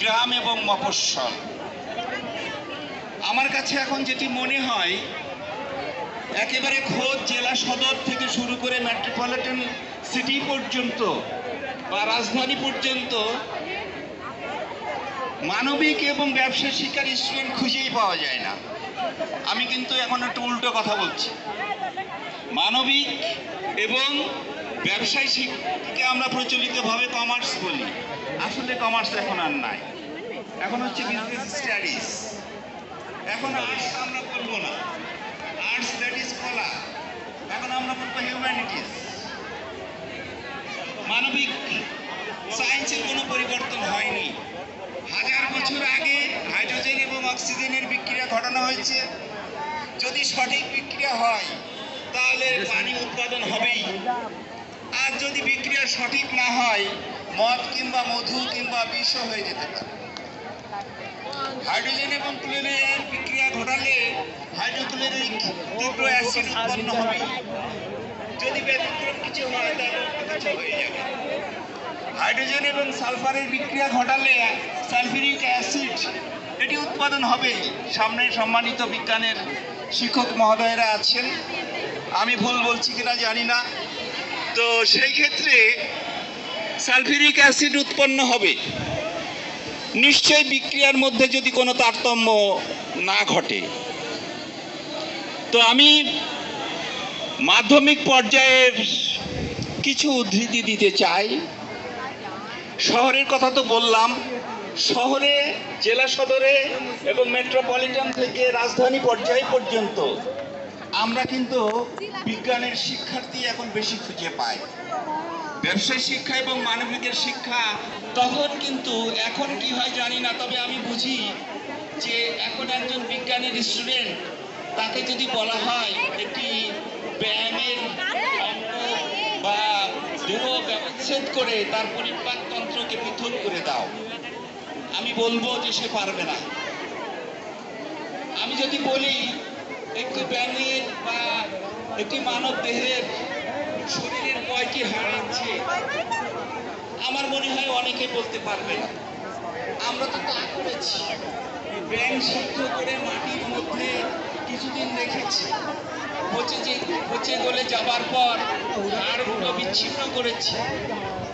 গ্রাম এবং মফস্বল। আমার কাছে এখন যেটি মনে হয়, একেবারে খোদ জেলা সদর থেকে শুরু করে মেট্রোপলিটন সিটি পর্যন্ত বা রাজধানী পর্যন্ত মানবিক এবং ব্যবসা শিক্ষার স্টুডেন্ট খুঁজেই পাওয়া যায় না। আমি কিন্তু এখন একটু উল্টো কথা বলছি। মানবিক এবং ব্যবসায় শিক্ষাকে আমরা প্রচলিতভাবে কমার্স বলি। আসলে কমার্স এখন আর নাই। এখন হচ্ছে বিজনেস স্টাডিজ এখন আর্টস আমরা করব না। আর্টস দ্যাট ইজ কলা এখন আমরা বলব হিউম্যানিটিস মানবিক সায়েন্সের কোনো পরিবর্তন হয়নি। হাজার বছর আগে হাইড্রোজেন এবং অক্সিজেনের বিক্রিয়া ঘটানো হয়েছে। যদি সঠিক বিক্রিয়া হয়, তাহলে পানি উৎপাদন হবেই। আর যদি বিক্রিয়া সঠিক না হয়, মদ কিংবা মধু কিংবা বিষ হয়ে যেতে পারে। হাইড্রোজেন এবং ক্লোরিনের বিক্রিয়া ঘটালে হাইড্রোক্লোরিক তীব্র অ্যাসিড উৎপন্ন হবে। যদি ব্যতিক্রম কিছু হয় তাহলে কিছু হয়ে যাবে। হাইড্রোজেন এবং সালফারের বিক্রিয়া ঘটালে সালফিউরিক অ্যাসিড, এটি উৎপাদন হবে। সামনে সম্মানিত বিজ্ঞানের শিক্ষক মহোদয়েরা আছেন। আমি ভুল বলছি কিনা জানি না। তো সেই ক্ষেত্রে সালফিউরিক অ্যাসিড উৎপন্ন হবে। নিশ্চয় বিক্রিয়ার মধ্যে যদি কোনো তারতম্য না ঘটে। তো আমি মাধ্যমিক পর্যায়ের কিছু উদ্ধৃতি দিতে চাই। শহরের কথা তো বললাম। শহরে, জেলা সদরে এবং মেট্রোপলিটন থেকে রাজধানী পর্যায় পর্যন্ত আমরা কিন্তু বিজ্ঞানের শিক্ষার্থী এখন বেশি খুঁজে পাই। ব্যবসায় শিক্ষা এবং মানবিকের শিক্ষা তখন কিন্তু এখন কি হয় জানি না, তবে আমি বুঝি যে এখন একজন বিজ্ঞানের স্টুডেন্ট তাকে যদি বলা হয় একটি ব্যায়ামের অঙ্ক বা দেহ ব্যবচ্ছেদ করে তার পরিপাক তন্ত্রকে পৃথক করে দাও, আমি বলব যে সে পারবে না। আমি যদি বলি একটি ব্যাঙের বা একটি মানব দেহের শরীরের কয়টি হাড় আছে? আমার মনে হয় অনেকে বলতে পারবে। আমরা তো তা করেছি। ব্যাং সিদ্ধ করে মাটির মধ্যে কিছুদিন রেখেছি। পচে যে পচে গলে যাবার পর হাড়গুলো বিচ্ছিন্ন করেছি।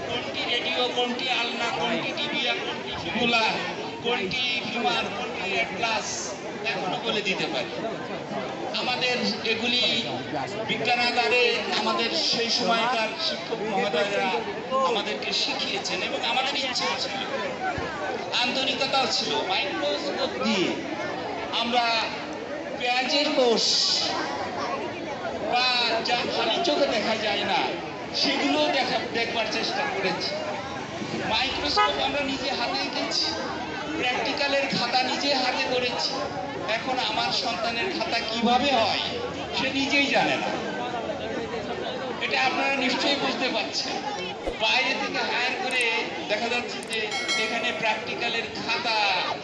কোনটি রেডিও, কোনটি আলনা, কোনটি টিবিয়া কোনটি কোনটি ফিমার কোনটি প্লাস এখনও বলে দিতে পারি। আমাদের এগুলি বিজ্ঞানাগারে আমাদের সেই সময়কার শিক্ষক মহোদয়রা আমাদেরকে শিখিয়েছেন এবং আমাদের ইচ্ছেও ছিল। আন্তরিকতাও ছিল। মাইক্রোস্কোপ দিয়ে আমরা পেঁয়াজের কোষ বা যা খালি চোখে দেখা যায় না সেগুলো দেখা, দেখবার চেষ্টা করেছি। মাইক্রোস্কোপ আমরা নিজে হাতে এঁকেছি। প্র্যাকটিক্যালের খাতা নিজে হাতে করেছি এখন আমার সন্তানের খাতা কীভাবে হয়, সে নিজেই জানে না। এটা আপনারা নিশ্চয়ই বুঝতে পারছেন। বাইরে থেকে হায়ার করে দেখা যাচ্ছে যে এখানে প্র্যাকটিক্যালের খাতা